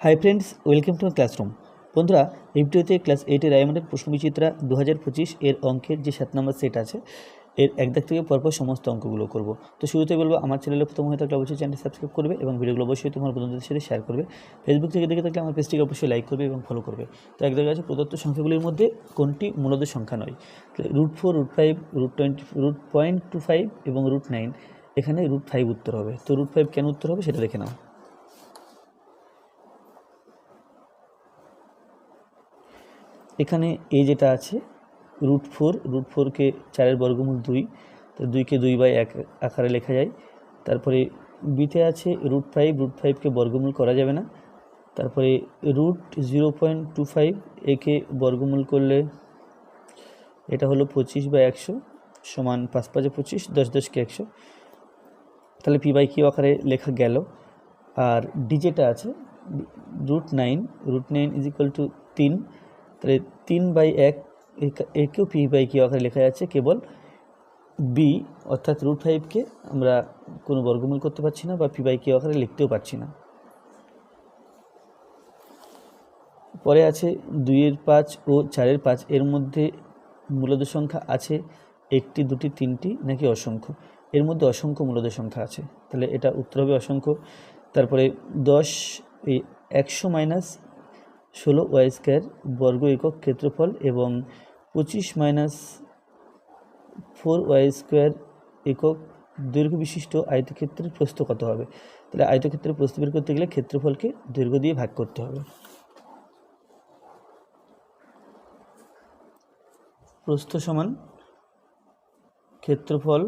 Hi friends welcome to classroom বন্ধুরা এই ভিডিওতে ক্লাস এইটের রায়মন্ডের প্রশ্নবিচিত্রা দু হাজার পঁচিশ এর অঙ্কের যে সাত নম্বর সেট আছে, এর এক দাগ থেকে পরপর সমস্ত অঙ্কগুলো করব। তো শুরুতে বলব, আমার চ্যানেলে প্রথম হয়ে থাকলে অবশ্যই চ্যানেল সাবস্ক্রাইব করবে এবং ভিডিওগুলো অবশ্যই তোমার বন্ধুদের সাথে শেয়ার করবে। ফেসবুক থেকে দেখে থাকলে আমার পেজটিকে অবশ্যই লাইক করবে এবং ফলো করবে। তো এক দাগে আছে প্রদত্ত সংখ্যাগুলির মধ্যে কোনটি মূলত সংখ্যা নয়? Root four root five root twenty root point two five এবং রুট নাইন এখানে রুট ফাইভ উত্তর হবে। তো রুট ফাইভ কেন উত্তর হবে সেটা দেখে নাও। এখানে এ যেটা আছে রুট ফোর রুট ফোরকে চারের বর্গমূল দুই, তো দুইকে দুই বাই এক আকারে লেখা যায়। তারপরে বিতে আছে রুট ফাইভ রুট ফাইভকে বর্গমূল করা যাবে না। তারপরে root zero point two five একে বর্গমূল করলে এটা হলো পঁচিশ বা একশো সমান পাঁচ পাঁচে পঁচিশ, দশ দশকে একশো। তাহলে পি বাই কিউ আকারে লেখা গেল। আর ডি যেটা আছে root nine root nine is equal to তিন তাহলে তিন বাই এক, একা- একেও পি বাই কিউ আকারে লেখা যাচ্ছে কেবল বি অর্থাৎ রুট ফাইভকে আমরা কোনো বর্গমূল করতে পারছি না বা পি বাই কিউ আকারে লিখতেও পারছি না। পরে আছে দুইয়ের পাঁচ ও চারের পাঁচ, এর মধ্যে মূলদ সংখ্যা আছে একটি, দুটি, তিনটি, নাকি অসংখ্য? এর মধ্যে অসংখ্য মূলদ সংখ্যা আছে। তাহলে এটা উত্তর হবে অসংখ্য। তারপরে দশ, এই একশো মাইনাস ষোলো ওয়াই স্কোয়ার বর্গ একক ক্ষেত্রফল এবং পঁচিশ মাইনাস ফোর ওয়াই স্কোয়ার একক দৈর্ঘ্য বিশিষ্ট আয়তক্ষেত্রের প্রস্থ কত হবে? তাহলে আয়তক্ষেত্রের প্রস্থ বের করতে গেলে ক্ষেত্রফলকে দৈর্ঘ্য দিয়ে ভাগ করতে হবে। প্রস্থ সমান ক্ষেত্রফল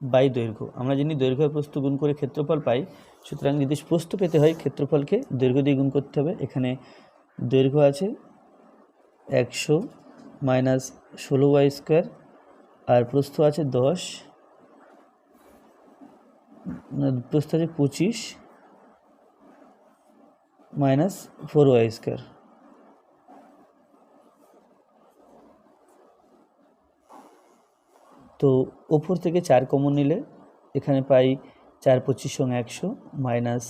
বাই দৈর্ঘ্য। আমরা জানি দৈর্ঘ্য প্রস্থ গুণ করে ক্ষেত্রফল পাই সুতরাং যদি প্রস্থ পেতে হয় ক্ষেত্রফলকে দৈর্ঘ্য দিয়ে গুণ করতে হবে। এখানে দৈর্ঘ্য আছে একশো মাইনাস ষোলো ওয়াই স্কোয়ার আর প্রস্থ আছে দশ, প্রস্থ আছে পঁচিশ মাইনাস ফোর ওয়াই স্কোয়ার। তো ওপর থেকে চার কমন নিলে এখানে পাই চার পঁচিশ সঙ্গে একশো মাইনাস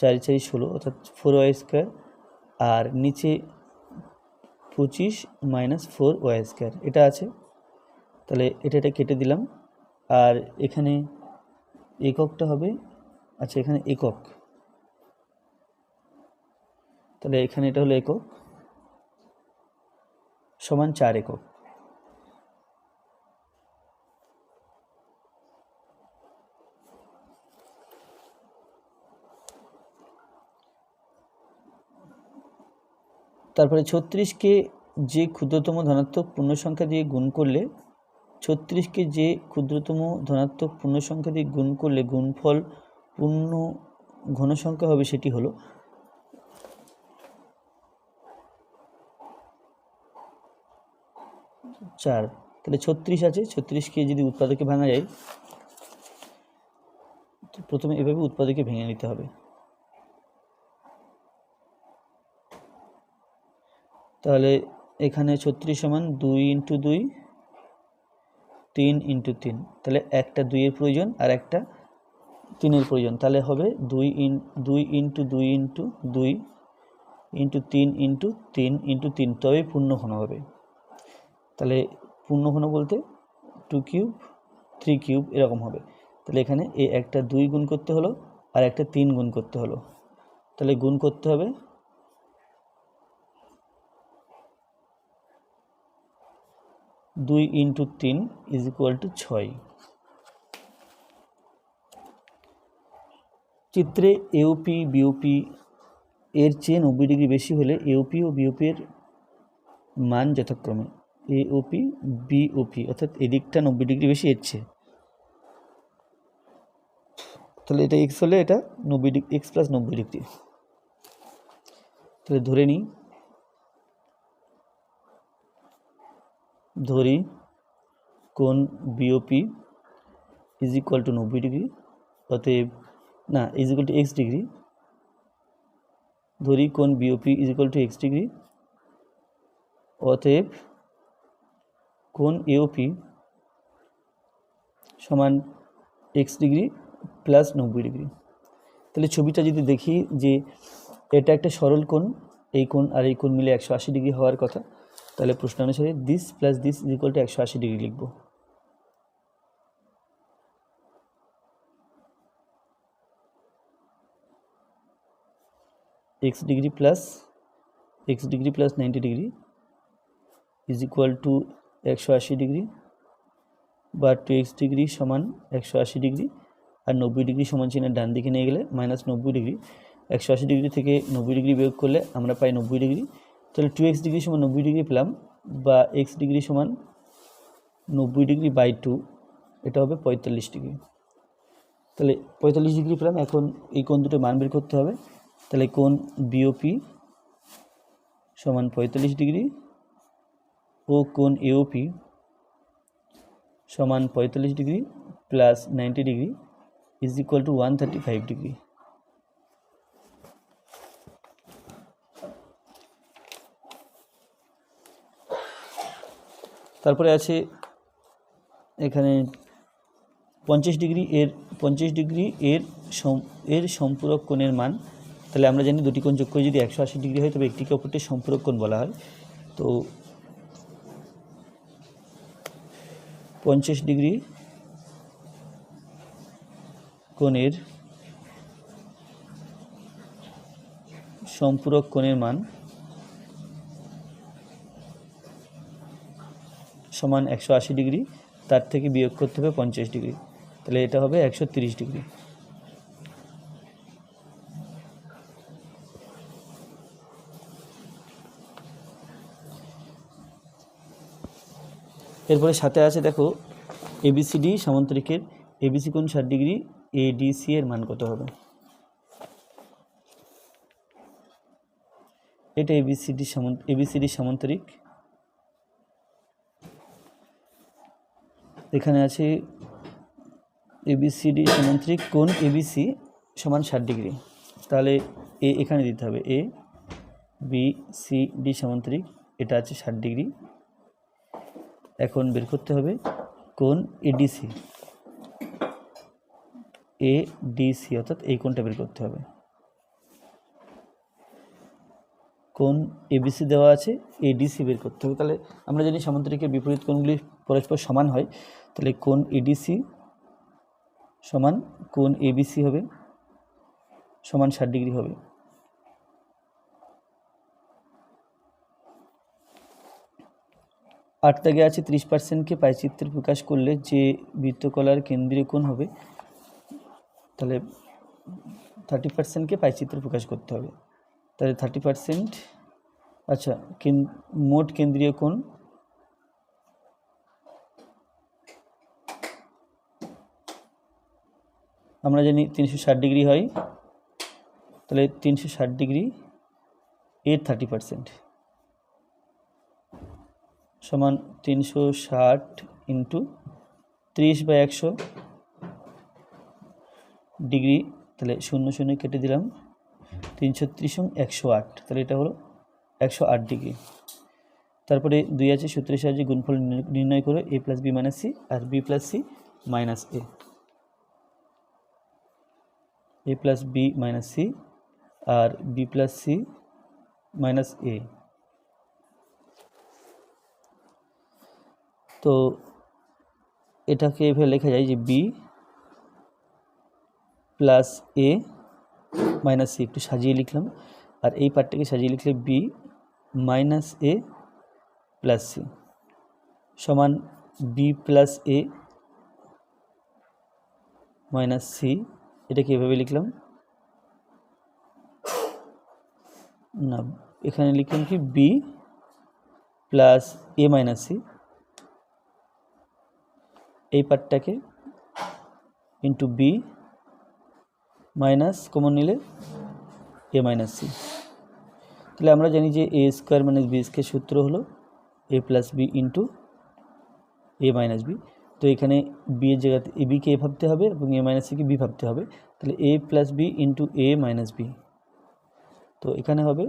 চার চারি ষোলো, অর্থাৎ ফোর ওয়াই স্কোয়ার আর নিচে পঁচিশ মাইনাস ফোর ওয়াই স্কোয়ার এটা আছে। তাহলে এটা এটা কেটে দিলাম। আর এখানে এককটা হবে আচ্ছা এখানে একক। তাহলে এখানে এটা হলো একক, সমান চার একক। তারপরে ছত্রিশকে যে ক্ষুদ্রতম ধনাত্মক পূর্ণ সংখ্যা দিয়ে গুণ করলে, ছত্রিশকে যে ক্ষুদ্রতম ধনাত্মক পূর্ণ সংখ্যা দিয়ে গুণ করলে গুণফল পূর্ণ ঘন সংখ্যা হবে সেটি হলো চার। তাহলে ছত্রিশ আছে, ছত্রিশকে যদি উৎপাদকে ভাঙা যায় প্রথমে এভাবে উৎপাদকে ভেঙে নিতে হবে। তাহলে এখানে ছত্রিশ সমান দুই ইন্টু দুই, তিন ইন্টু তিন। তাহলে একটা দুইয়ের প্রয়োজন আর একটা তিনের প্রয়োজন। তাহলে হবে দুই ইন, দুই ইন্টু দুই ইন্টু দুই ইন্টু তিন ইন্টু তিন ইন্টু তিন, তবে পূর্ণ ঘন হবে। তাহলে পূর্ণ ঘন বলতে টু কিউব, থ্রি কিউব এরকম হবে। তাহলে এখানে এই একটা দুই গুণ করতে হলো আর একটা তিন গুণ করতে হলো। তাহলে গুণ করতে হবে দুই ইন্টু তিন ইজ ইকুয়াল টু ছয়। চিত্রে এওপি বিওপি এর চেয়ে নব্বই ডিগ্রি বেশি হলে এওপি ও বিওপি এর মান যথাক্রমে এওপি বিওপি অর্থাৎ এদিকটা নব্বই ডিগ্রি বেশি এর তাহলে এটা এক্স হলে এটা নব্বই ডিগ্রি এক্স প্লাস নব্বই ডিগ্রি। তাহলে ধরে নিই ধরি কোণ বিওপি ইজ ইকুয়াল টু নব্বই ডিগ্রি অতএব, না is equal to X degree. ধরি কোণ BOP is equal to X degree. অতএব, কোণ এওপি সমান এক্স ডিগ্রি প্লাস নব্বই ডিগ্রি। তাহলে ছবিটা যদি দেখি যে এটা একটা সরল কোণ, এই কোণ আর এই কোণ মিলে একশো আশি ডিগ্রি হওয়ার কথা। তাহলে প্রশ্ন অনুসারে this plus this is equal to একশো আশি ডিগ্রি লিখব। X degree plus X degree plus ninety degree is equal to একশো আশি ডিগ্রি বা টু এক্স ডিগ্রি সমান একশো আশি ডিগ্রি আর নব্বই ডিগ্রি সমান চিহ্নের ডান দিকে নিয়ে গেলে মাইনাস নব্বই ডিগ্রি একশো আশি ডিগ্রি থেকে নব্বই ডিগ্রি বিয়োগ করলে আমরা পাই নব্বই ডিগ্রি তাহলে টু এক্স ডিগ্রি সমান নব্বই ডিগ্রি পেলাম বা এক্স ডিগ্রি সমান নব্বই ডিগ্রি বাই টু এটা হবে পঁয়তাল্লিশ ডিগ্রি তাহলে পঁয়তাল্লিশ ডিগ্রি পেলাম, এখন এই কোণ দুটো মান বের করতে হবে। তাহলে কোণ বিওপি সমান পঁয়তাল্লিশ ডিগ্রি ও কোণ এওপি সমান পঁয়তাল্লিশ degree plus ninety degree is equal to one thirty five degree তারপরে আছে এখানে পঞ্চাশ ডিগ্রি এর, পঞ্চাশ ডিগ্রি এর সম- এর সম্পূরক কোণের মান। তাহলে আমরা জানি দুটি কোণ যোগ করে যদি একশো আশি ডিগ্রি হয়, তবে একটিকে অপরটি সম্পূরক কোণ বলা হয়। তো পঞ্চাশ ডিগ্রি কোণের সম্পূরক কোণের মান সমান একশো আশি ডিগ্রি, তার থেকে বিয়োগ করতে হবে পঞ্চাশ ডিগ্রি। তাহলে এটা হবে একশো তিরিশ ডিগ্রি। এরপরে সাথে আছে দেখো এবিসিডি সামন্তরিকের এবিসি কোণ ষাট ডিগ্রি এডিসি এর মান কত হবে? এটা এবিসিডি সামন্ত এবিসিডি সামন্তরিক এখানে আছে এবিসিডি সামান্তরিক কোণ এবিসি সমান ষাট ডিগ্রি। তাহলে এ এখানে দিতে হবে। এ বি সি ডি সামান্তরিক এটা আছে ষাট ডিগ্রি। এখন বের করতে হবে কোন এডিসি এ ডিসি অর্থাৎ এই কোণটা বের করতে হবে। কোণ এবিসি দেওয়া আছে এডিসি বের করতে হবে। তাহলে আমরা জানি সামান্তরিকের বিপরীত কোণগুলি পরস্পর সমান হয়। তাহলে কোন এডিসি সমান কোন এবিসি হবে, সমান ষাট ডিগ্রি হবে। আট দাগে আছে ত্রিশ পার্সেন্টকে পাইচিত্রে প্রকাশ করলে যে বৃত্তকলার কেন্দ্রীয় কোণ হবে, তাহলে থার্টি পার্সেন্টকে পাইচিত্রে প্রকাশ করতে হবে। তাহলে থার্টি পার্সেন্ট আচ্ছা মোট কেন্দ্রীয় কোণ? আমরা জানি তিনশো ষাট ডিগ্রি হয়। তাহলে তিনশো ষাট ডিগ্রি, এর থার্টি পার্সেন্ট সমান তিনশো ষাট ইন্টু ত্রিশ বা একশো ডিগ্রি, তাহলে শূন্য শূন্য কেটে দিলাম। তিনশো ত্রিশ একশো আট। তাহলে এটা হলো একশো আট ডিগ্রি। তারপরে দুই আছে সূত্রের সাহায্যে গুণফল নির্ণয়- করো, A plus B minus C R B plus C minus A. A plus B minus C R B plus C minus A. তো এটাকে এভাবে লেখা যায় যে B plus A minus C একটু সাজিয়ে লিখলাম। আর এই পার্টটাকে সাজিয়ে লিখলে B minus A plus C সমান B plus A minus C এটাকে এভাবে লিখলাম। না, এখানে লিখলাম কি? B plus A minus C এই পার্টটাকে ইন্টু বি মাইনাস কমন নিলে এ মাইনাস সি তাহলে আমরা জানি যে A square minus B square সূত্র হলো A plus B into A minus B তো এখানে বি এর জায়গাতে এ বিকে এ ভাবতে হবে এবং এ মাইনাস সিকে বি ভাবতে হবে। তাহলে A plus B into A minus B তো এখানে হবে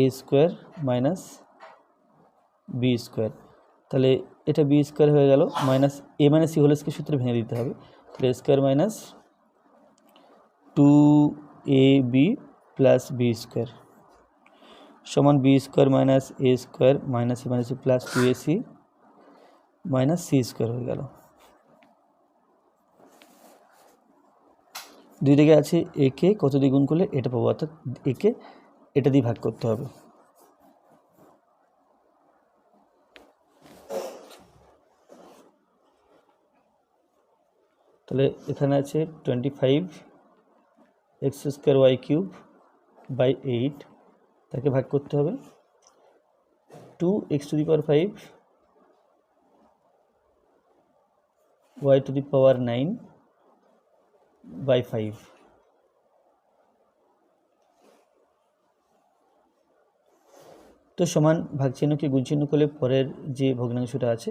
A square minus B square তাহলে এটা বি স্কোয়ার হয়ে গেল minus A minus C whole square সূত্রে ভেঙে দিতে হবে। তাহলে square minus two A B plus B square সমান B square minus A square minus C minus plus two A C minus C square হয়ে গেল। দুই দিকে আছে একে কত দিয়ে গুণ করলে এটা পাবো, অর্থাৎ একে এটা দিয়ে ভাগ করতে হবে। তাহলে এখানে আছে twenty five X square Y cube by eight, তাকে ভাগ করতে হবে। Two X to the power five, Y to the power nine by five. তো সমান ভাগ চিহ্নকে গুণ চিহ্ন করলে পরের যে ভগ্নাংশটা আছে,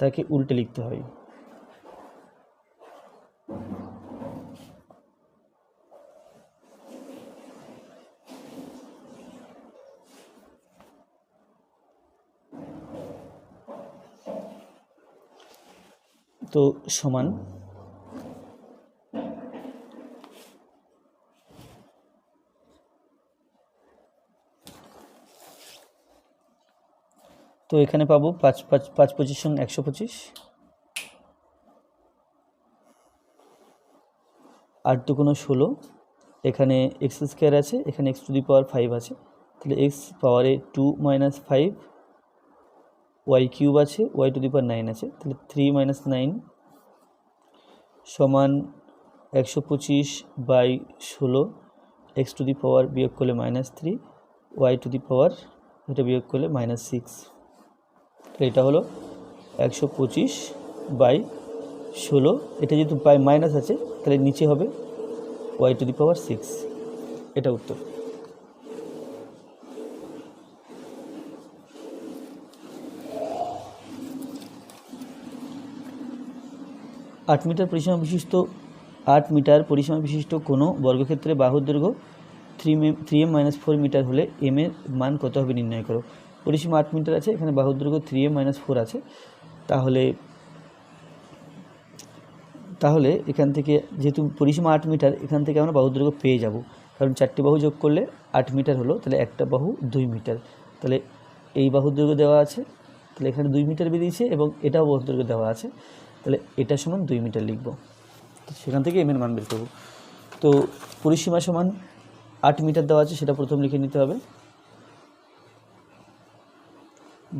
তাকে উল্টে লিখতে হয় তো সমান। তো এখানে পাবো পাঁচ পাঁচ পাঁচ পঁচিশ সঙ্গে একশো পঁচিশ। আট দুগুণ ষোলো। এখানে এক্স স্কোয়ার আছে, এখানে X to the power five আছে। তাহলে এক্স পাওয়ারে two minus five Y cube আছে Y to the power nine আছে, তাহলে থ্রি মাইনাস নাইন সমান একশো পঁচিশ বাই ষোলো এক্স টু দি পাওয়ার বিয়োগ করলে minus three Y to the power এটা বিয়োগ করলে মাইনাস সিক্স এটা হলো একশো পঁচিশ বাই ষোলো, এটা যেহেতু বাই মাইনাস আছে, তাহলে নিচে হবে Y to the power six এটা উত্তর। আট মিটার পরিসীমা বিশিষ্ট, আট মিটার পরিসীমা বিশিষ্ট কোনো বর্গক্ষেত্রে বাহুর দৈর্ঘ্য three M three M minus four metre হলে এম এর মান কত হবে নির্ণয় করো। পরিসীমা আট মিটার আছে, এখানে বাহুর দৈর্ঘ্য থ্রি এম মাইনাস ফোর আছে। তাহলে তাহলে এখান থেকে যেহেতু পরিসীমা আট মিটার, এখান থেকে আমরা বাহুর দৈর্ঘ্য পেয়ে যাব। কারণ চারটি বাহু যোগ করলে আট মিটার হলো, তাহলে একটা বাহু দুই মিটার। তাহলে এই বাহুর দৈর্ঘ্য দেওয়া আছে, তাহলে এখানে দুই মিটার বেরিয়েছে এবং এটাও বাহুর দৈর্ঘ্য দেওয়া আছে। তাহলে এটা সমান দুই মিটার লিখব। সেখান থেকে এম এর মান বের করব। তো পরিসীমা সমান আট মিটার দেওয়া আছে, সেটা প্রথম লিখে নিতে হবে।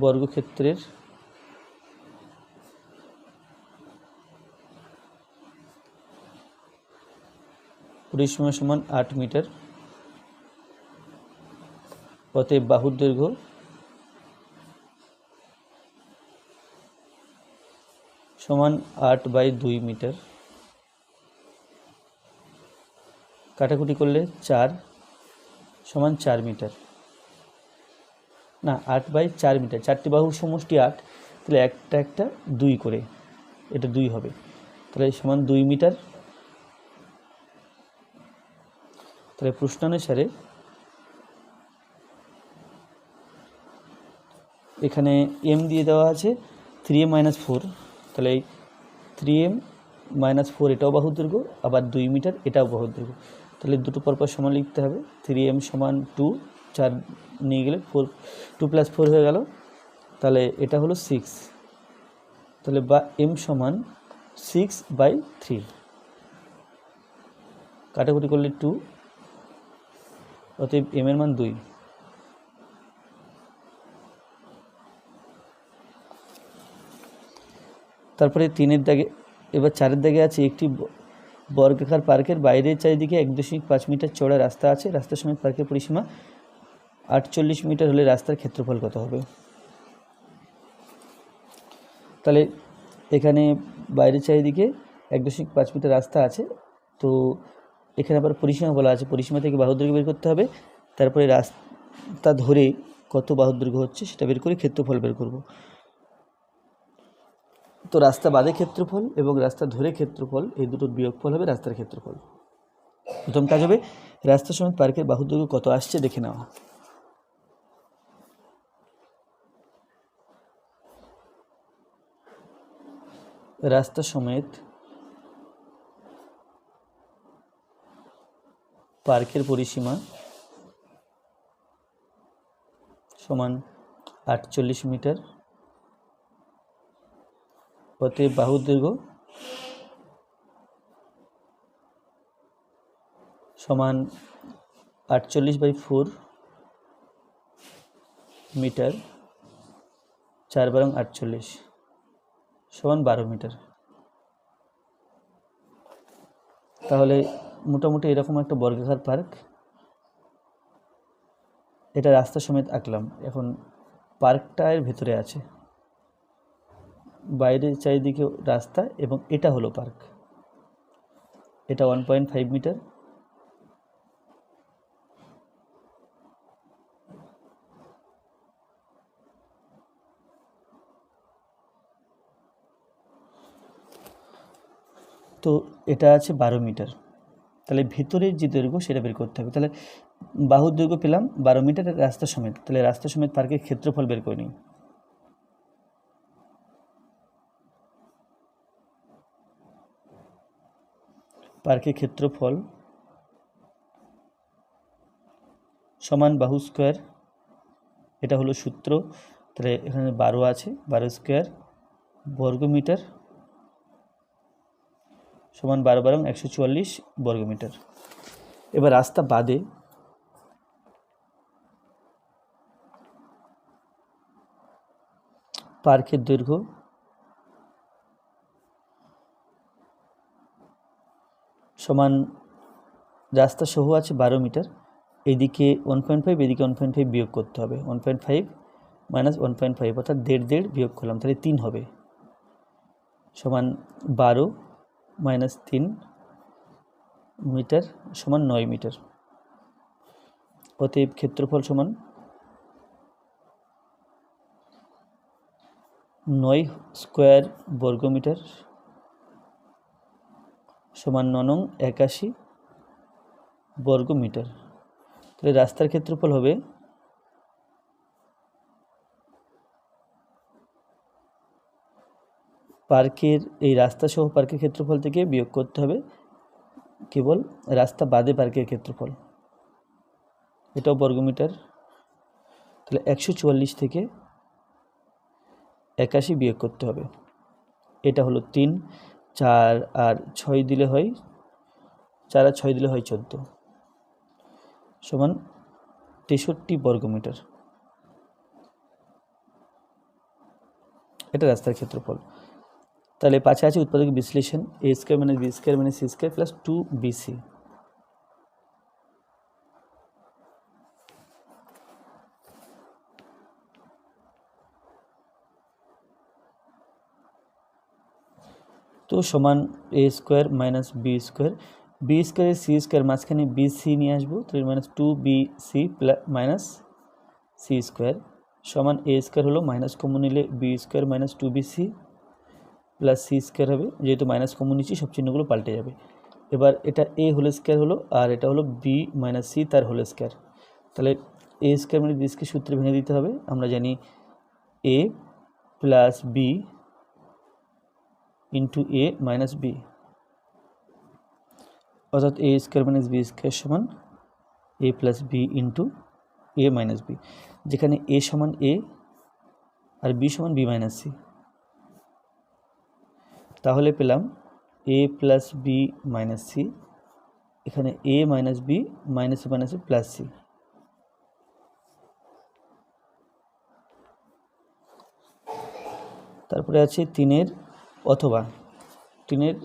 বর্গক্ষেত্রের পরিসীমা সমান আট মিটার, অতএব বাহুর দৈর্ঘ্য সমান আট বাই দুই মিটার। কাটাকুটি করলে চার সমান চার মিটার। না, আট বাই চার মিটার, চারটি বাহুর সমষ্টি আট, তাহলে একটা একটা দুই করে, এটা দুই হবে। তাহলে সমান দুই মিটার। তাহলে প্রশ্নানুসারে এখানে এম দিয়ে দেওয়া আছে থ্রি এম মাইনাস ফোর তাহলে এই থ্রি এম মাইনাস ফোর এটাও বাহুর দৈর্ঘ্য আবার দুই মিটার এটাও বাহুর দৈর্ঘ্য তাহলে দুটো পরপর সমান লিখতে হবে থ্রি এম সমান টু চার নিয়ে গেলে ফোর টু প্লাস ফোর হয়ে গেল। তাহলে এটা হলো সিক্স তাহলে বা এম সমান সিক্স বাই থ্রি কাটাকুটি করলে টু অতএব এম এর মান দুই। তারপরে তিনের দাগে, এবার চারের দাগে আছে একটি বর্গাকার পার্কের বাইরের চারিদিকে এক দশমিক পাঁচ মিটার চওড়া রাস্তা আছে। রাস্তার সমেত পার্কের পরিসীমা আটচল্লিশ মিটার হলে রাস্তার ক্ষেত্রফল কত হবে? তাহলে এখানে বাইরের চারিদিকে এক দশমিক পাঁচ মিটার রাস্তা আছে। তো এখানে আবার পরিসীমা বলা আছে। পরিসীমা থেকে বাহুদৈর্ঘ্য বের করতে হবে। তারপরে রাস্তা ধরে কত বাহুদৈর্ঘ্য হচ্ছে সেটা বের করে ক্ষেত্রফল বের করব। তো রাস্তা বাদে ক্ষেত্রফল এবং রাস্তা ধরে ক্ষেত্রফল, এই দুটোর বিয়োগফল হবে রাস্তার ক্ষেত্রফল। প্রথম কাজ হবে, রাস্তা সমেত পার্কের বাহুদৈর্ঘ্য কত আসছে দেখে নেওয়া রাস্তা সমেত পার্কের পরিসীমা সমান আটচল্লিশ মিটার। অতএব বাহুর দৈর্ঘ্য সমান আটচল্লিশ বাই ফোর মিটার, চার বারং আটচল্লিশ সমান বারো মিটার। তাহলে মোটামুটি এরকম একটা বর্গাকার পার্ক। এটা রাস্তা সমেত আঁকলাম। এখন পার্কটা এর ভেতরে আছে। বাইরের চারিদিকে রাস্তা এবং এটা হলো পার্ক। এটা ওয়ান পয়েন্ট ফাইভ মিটার। তো এটা আছে বারো মিটার। তাহলে ভেতরের যে দৈর্ঘ্য সেটা বের করতে হবে। তাহলে বাহুর দৈর্ঘ্য পেলাম বারো মিটারের রাস্তা সমেত। তাহলে রাস্তা সমেত পার্কের ক্ষেত্রফল বের করে নিই। পার্কের ক্ষেত্রফল সমান বাহু স্কোয়ার, এটা হলো সূত্র। তাহলে এখানে বারো আছে, বারো স্কোয়ার বর্গমিটার সমান বারো বারং একশো চুয়াল্লিশ বর্গমিটার। এবার রাস্তা বাদে পার্কের দৈর্ঘ্য সমান রাস্তা সহ আছে বারো মিটার। এদিকে ওয়ান পয়েন্ট ফাইভ এদিকে ওয়ান পয়েন্ট ফাইভ বিয়োগ করতে হবে। One point five minus one point five অর্থাৎ দেড় দেড় বিয়োগ করলাম, তাহলে তিন হবে। সমান বারো মাইনাস তিন মিটার সমান নয় মিটার। অতএব ক্ষেত্রফল সমান নয় স্কোয়ার বর্গমিটার সমান ননং একাশি বর্গমিটার। তাহলে রাস্তার ক্ষেত্রফল হবে পার্কের, এই রাস্তা সহ পার্কের ক্ষেত্রফল থেকে বিয়োগ করতে হবে কেবল রাস্তা বাদে পার্কের ক্ষেত্রফল। এটাও বর্গমিটার। তাহলে একশো চুয়াল্লিশ থেকে একাশি বিয়োগ করতে হবে। এটা হলো তিন। চার আর ছয় দিলে হয়, চার আর ছয় দিলে হয় চোদ্দ। সমান তেষট্টি বর্গমিটার এটা রাস্তার ক্ষেত্রফল। তাহলে পাশে আছে উৎপাদক বিশ্লেষণ এ স্কোয়ার মানে বি স্কোয়ার মানে C square plus two BC তো সমান A square minus B square B স্কোয়ারের সি স্কোয়ার মাঝখানে বি সি নিয়ে আসব তো minus two B C plus minus C square সমান এ স্কোয়ার হলো মাইনাস কমন নিলে B square minus two B C plus C square হবে, যেহেতু মাইনাস কমন নিচ্ছি, সব চিহ্নগুলো পাল্টে যাবে। এবার এটা এ হোল স্কোয়ার হলো, আর এটা হলো বি মাইনাস সি তার হোল স্কোয়ার তাহলে এ স্কোয়ার মানে বি স্কোয়ার সূত্রে ভেঙে দিতে হবে, আমরা জানি A plus B into A minus B অর্থাৎ A square minus B square সমান A plus B into A minus B যেখানে এ সমান এ আর বি সমান বি মাইনাস সি তাহলে পেলাম A plus B minus C এখানে A minus B minus minus plus C তারপরে আছে তিনের অথবা তিনের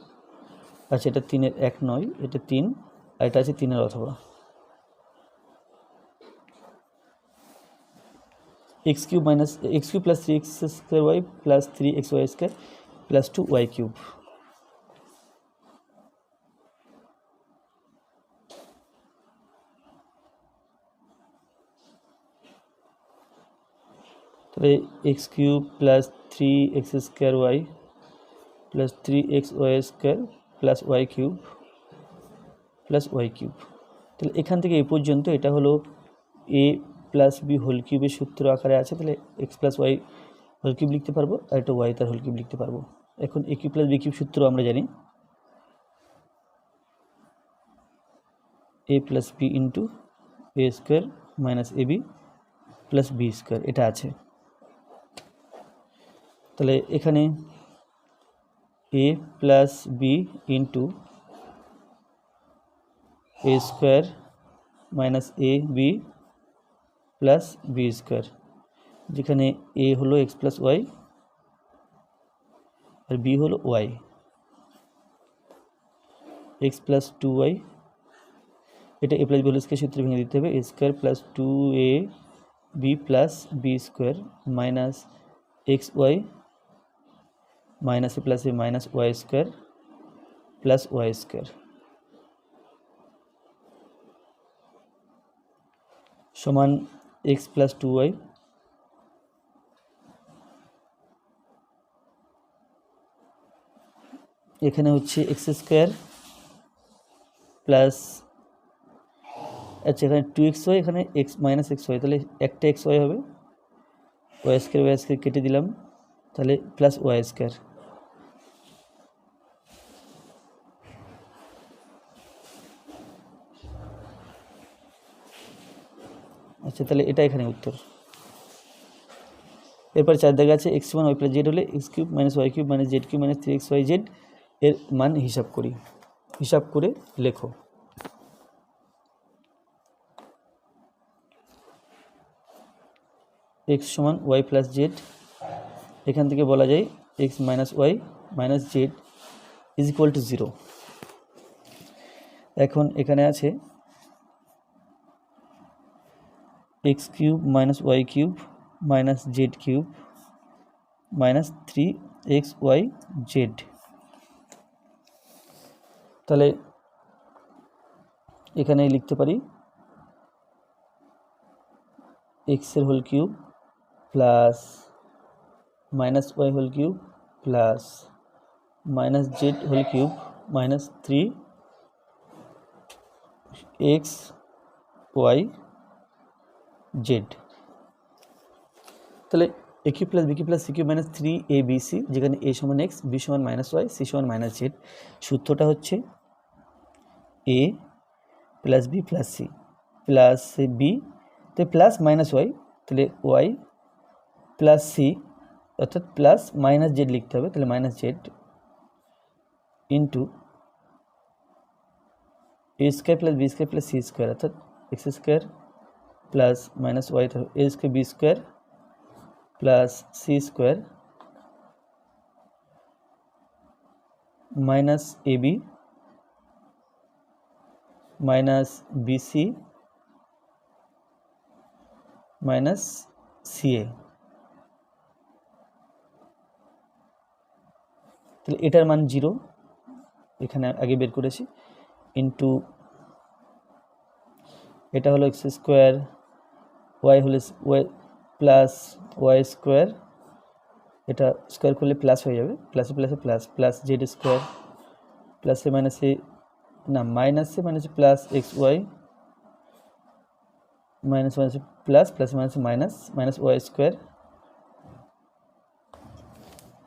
আচ্ছা এটা তিনের এক নয়, এটা তিন, আর এটা আছে তিনের অথবা। X cube minus, X cube plus three X square Y plus three X Y square plus two Y cube. তাহলে X cube plus three X square Y plus three X Y square plus Y cube plus Y cube তাহলে এখান থেকে এই পর্যন্ত এটা হলো A plus B whole কিউবের সূত্র আকারে আছে। তাহলে X plus Y whole cube লিখতে পারব আর একটা ওয়াই তার হোল কিউব লিখতে পারব। এখন A cube plus B cube সূত্র আমরা জানি। A A plus B into A square minus A B plus B square এটা আছে। তাহলে এখানে A plus B into A square minus A B plus B square যেখানে এ হলো X plus Y আর বি হলো Y X plus two Y এটা A plus B whole square সূত্রে ভেঙে দিতে হবে। A square plus two A B plus B square minus X Y minus A plus A minus Y square plus Y square সমান X plus two Y এখানে হচ্ছে X square plus আচ্ছা এখানে two X Y এখানে X minus X Y তাহলে একটা X Y হবে। Y square Y square কেটে দিলাম, তাহলে প্লাস ওয়াই স্কোয়ার আচ্ছা তাহলে এটা এখানে উত্তর। এরপর চার দেখা আছে X one Y plus Z হলে X cube minus Y cube minus Z cube minus three X Y Z এর মান হিসাব করি। হিসাব করে লেখো। এক্স সমান ওয়াই প্লাস জেড এখান থেকে বলা যায় X minus Y minus Z is equal to zero এখন এখানে আছে X cube minus Y cube minus Z cube minus three X Y Z তাহলে এখানে লিখতে পারি এক্সের whole cube plus minus Y whole cube plus minus Z whole cube minus three X Y Z তাহলে A cube plus B cube plus C cube minus three A B C যেখানে A সমান X B সমান minus Y C সমান minus Z সূত্রটা হচ্ছে A plus B plus C plus B তো plus minus Y তাহলে Y plus C অর্থাৎ plus minus Z লিখতে হবে, তাহলে minus Z into A square plus B square plus C square অর্থাৎ X square plus minus Y A square B square plus C square minus A B minus BC minus CA তাহলে এটার মান zero এখানে আগে বের করেছি into এটা হলো এক্স স্কোয়ার ওয়াই হলো ওয়াই প্লাস ওয়াই স্কোয়ার এটা স্কোয়ার করলে প্লাস হয়ে যাবে। প্লাসে প্লাসে প্লাস প্লাস জেড স্কোয়ার প্লাসে মাইনাসে না মাইনাসে মাইনাসে প্লাস এক্স ওয়াই মাইনাস মাইনাসে প্লাস প্লাস মাইনাসে মাইনাস মাইনাস ওয়াই স্কোয়ার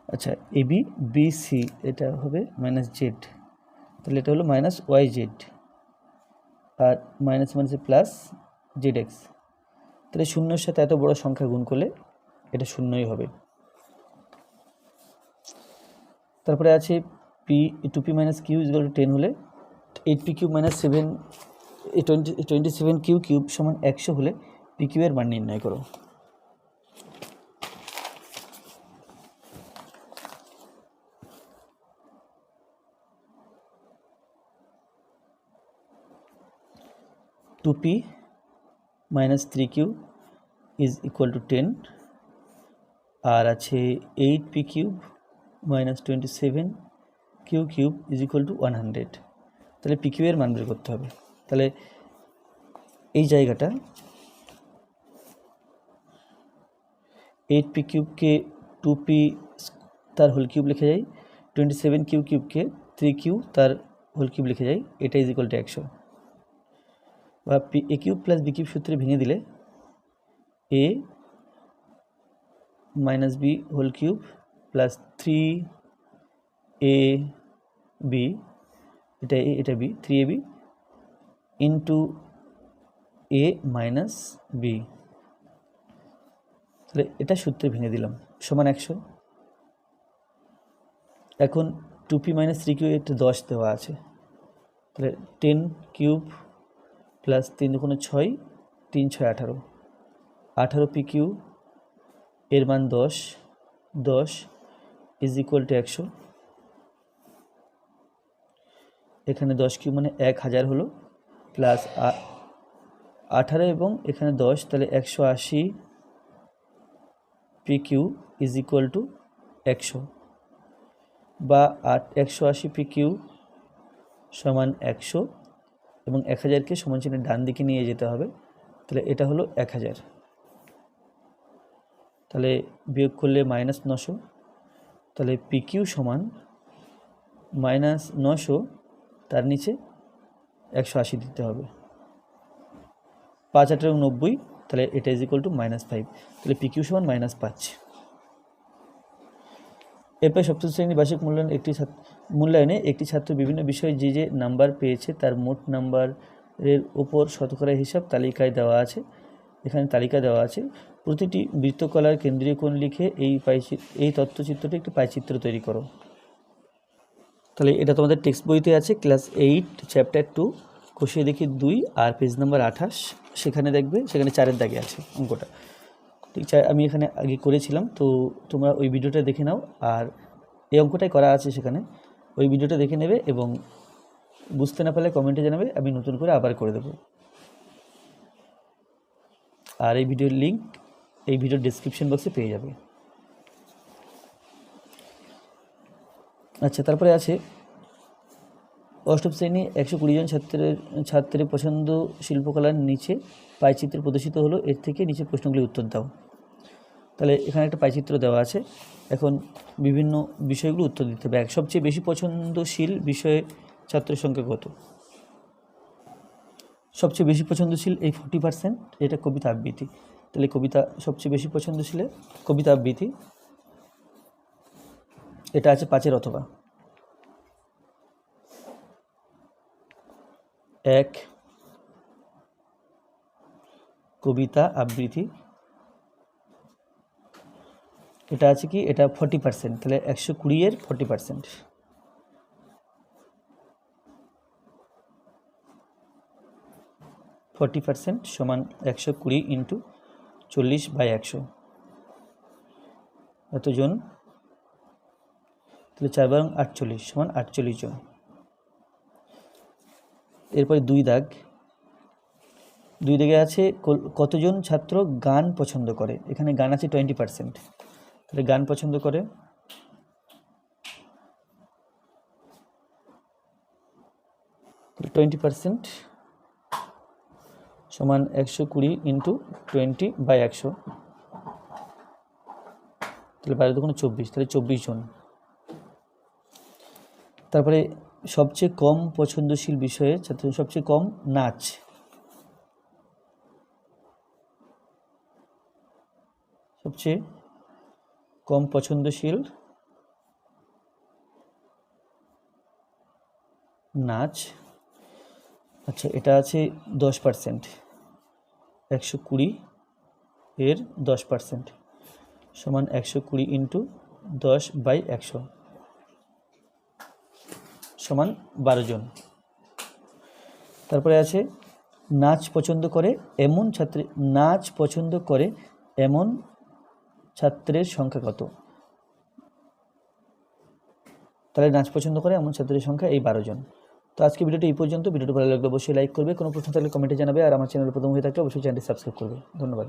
আচ্ছা এবি সি এটা হবে মাইনাস জেড তাহলে এটা হলো মাইনাস ওয়াই জেড আর মাইনাস মাইনাসে প্লাস জেড এক্স তাহলে শূন্যর সাথে এত বড় সংখ্যা গুণ করলে এটা শূন্যই হবে। তারপরে আছে P two P minus Q is ten হলে eight P cube minus seven twenty twenty seven Q cube সমান একশো হলে পি কিউ এর মান নির্ণয় করো। Two P minus three Q is equal to ten আর আছে eight P cube minus twenty seven Q cube is equal to one hundred তাহলে P Q এর মান বের করতে হবে। তাহলে এই জায়গাটা এইট পি কিউবকে টু পি তার হোল কিউব লিখে যায় টোয়েন্টি সেভেন কিউ কিউবকে থ্রি কিউ তার হোল কিউব লিখে যায় এটা ইজ ইকুয়াল টু একশো। বা P A cube plus B cube সূত্রে ভেঙে দিলে A minus B whole cube plus three A B এটা এ এটা B three A B into A minus B তাহলে এটা সূত্রে ভেঙে দিলাম, সমান একশো। এখন two P minus three Q এটা দশ দেওয়া আছে, তাহলে টেন কিউব প্লাস তিন দুগুণে ছয়, তিন ছয় আঠারো। আঠারো পি কিউ এর মান দশ দশ ইজ ইকুয়াল টু একশো। এখানে দশ কিউ মানে এক হাজার হলো, প্লাস আঠারো এবং এখানে দশ, তাহলে একশো আশি P Q is equal to একশো। বা আট, একশো আশি পি কিউ সমান একশো। এবং এক হাজারকে সমান চিহ্নের ডান দিকে নিয়ে যেতে হবে। তাহলে এটা হলো এক হাজার। তাহলে বিয়োগ করলে মাইনাস নশো। তাহলে পিকিউ সমান মাইনাস নশো, তার নিচে একশো আশি দিতে হবে। পাঁচ আঠারো নব্বই, তাহলে এটা is equal to minus five তাহলে পিকিউ সমান মাইনাস পাঁচ। এরপর সপ্তম শ্রেণির বার্ষিক মূল্যায়ন একটি ছাত্র মূল্যায়নে একটি ছাত্র বিভিন্ন বিষয়ে যে যে নাম্বার পেয়েছে তার মোট নাম্বারের ওপর শতকরা হিসাব তালিকায় দেওয়া আছে। এখানে তালিকা দেওয়া আছে। প্রতিটি বৃত্তকলার কেন্দ্রীয় কোণ লিখে এই পাইচি এই তথ্যচিত্রটি একটি পাইচিত্র তৈরি করো। তাহলে এটা তোমাদের টেক্সট বইতে আছে, ক্লাস এইট, চ্যাপ্টার টু, কষিয়ে দেখি দুই আর পেজ নাম্বার আঠাশ। সেখানে দেখবে, সেখানে চারের দাগে আছে অঙ্কটা। ঠিক আছে, আমি এখানে আগে করেছিলাম, তো তোমরা ওই ভিডিওটা দেখে নাও, আর এই অঙ্কটাই করা আছে সেখানে। ওই ভিডিওটা দেখে নেবে এবং বুঝতে না পারলে কমেন্টে জানাবে, আমি নতুন করে আবার করে দেবো। আর এই ভিডিওর লিঙ্ক এই ভিডিওর ডিসক্রিপশন বক্সে পেয়ে যাবে। আচ্ছা তারপরে আছে, অষ্টম শ্রেণি একশো কুড়ি জন ছাত্রের ছাত্রের পছন্দ শিল্পকলার নিচে পাইচিত্র প্রদর্শিত হলো, এর থেকে নিচে প্রশ্নগুলি উত্তর দাও। তাহলে এখানে একটা পাইচিত্র দেওয়া আছে। এখন বিভিন্ন বিষয়গুলো উত্তর দিতে হবে। এক, সবচেয়ে বেশি পছন্দশীল বিষয়ে ছাত্রের সংখ্যা কত? সবচেয়ে বেশি পছন্দশীল এই ফোর্টি পার্সেন্ট এটা কবিতা আবৃত্তি। তাহলে কবিতা সবচেয়ে বেশি পছন্দশীল, কবিতা আবৃত্তি। এটা আছে পাঁচের অথবা। এক, কবিতা আবৃত্তি। এটা আছে কি? এটা ফর্টি পার্সেন্ট তাহলে একশো কুড়ি এর ফর্টি পার্সেন্ট ফর্টি পার্সেন্ট সমান একশো কুড়ি ইন্টু চল্লিশ বাই একশো। এতজন? তাহলে চার বারং আটচল্লিশ সমান আটচল্লিশ জন। এরপরে দুই দাগ। দুই দাগে আছে কতজন ছাত্র গান পছন্দ করে? এখানে গান আছে টোয়েন্টি পার্সেন্ট গান পছন্দ করে? টোয়েন্টি পার্সেন্ট সমান একশো কুড়ি ইন্টু টোয়েন্টি বাই একশো। তাহলে বাইরে তখন চব্বিশ, তাহলে চব্বিশ জন। তারপরে সবচেয়ে কম পছন্দশীল বিষয়ে, ছাত্র সবচেয়ে কম নাচ। সবচেয়ে কম পছন্দশীল? নাচ? আচ্ছা এটা আছে দশ পার্সেন্ট একশো কুড়ি এর দশ পার্সেন্ট সমান একশো কুড়ি ইন্টু দশ বাই একশো। সমান বারো জন। তারপরে আছে, নাচ পছন্দ করে এমন ছাত্রী নাচ পছন্দ করে এমন ছাত্রের সংখ্যা কত? তাহলে নাচ পছন্দ করে এমন ছাত্রের সংখ্যা এই বারো জন। তো আজকে ভিডিওটি এই পর্যন্ত। ভিডিওটি ভালো লাগলে অবশ্যই লাইক করবে। কোনো প্রশ্ন থাকলে কমেন্টে জানাবে। আর আমার চ্যানেল প্রথম হয়ে থাকলে অবশ্যই চ্যানেলটি সাবস্ক্রাইব করবে। ধন্যবাদ।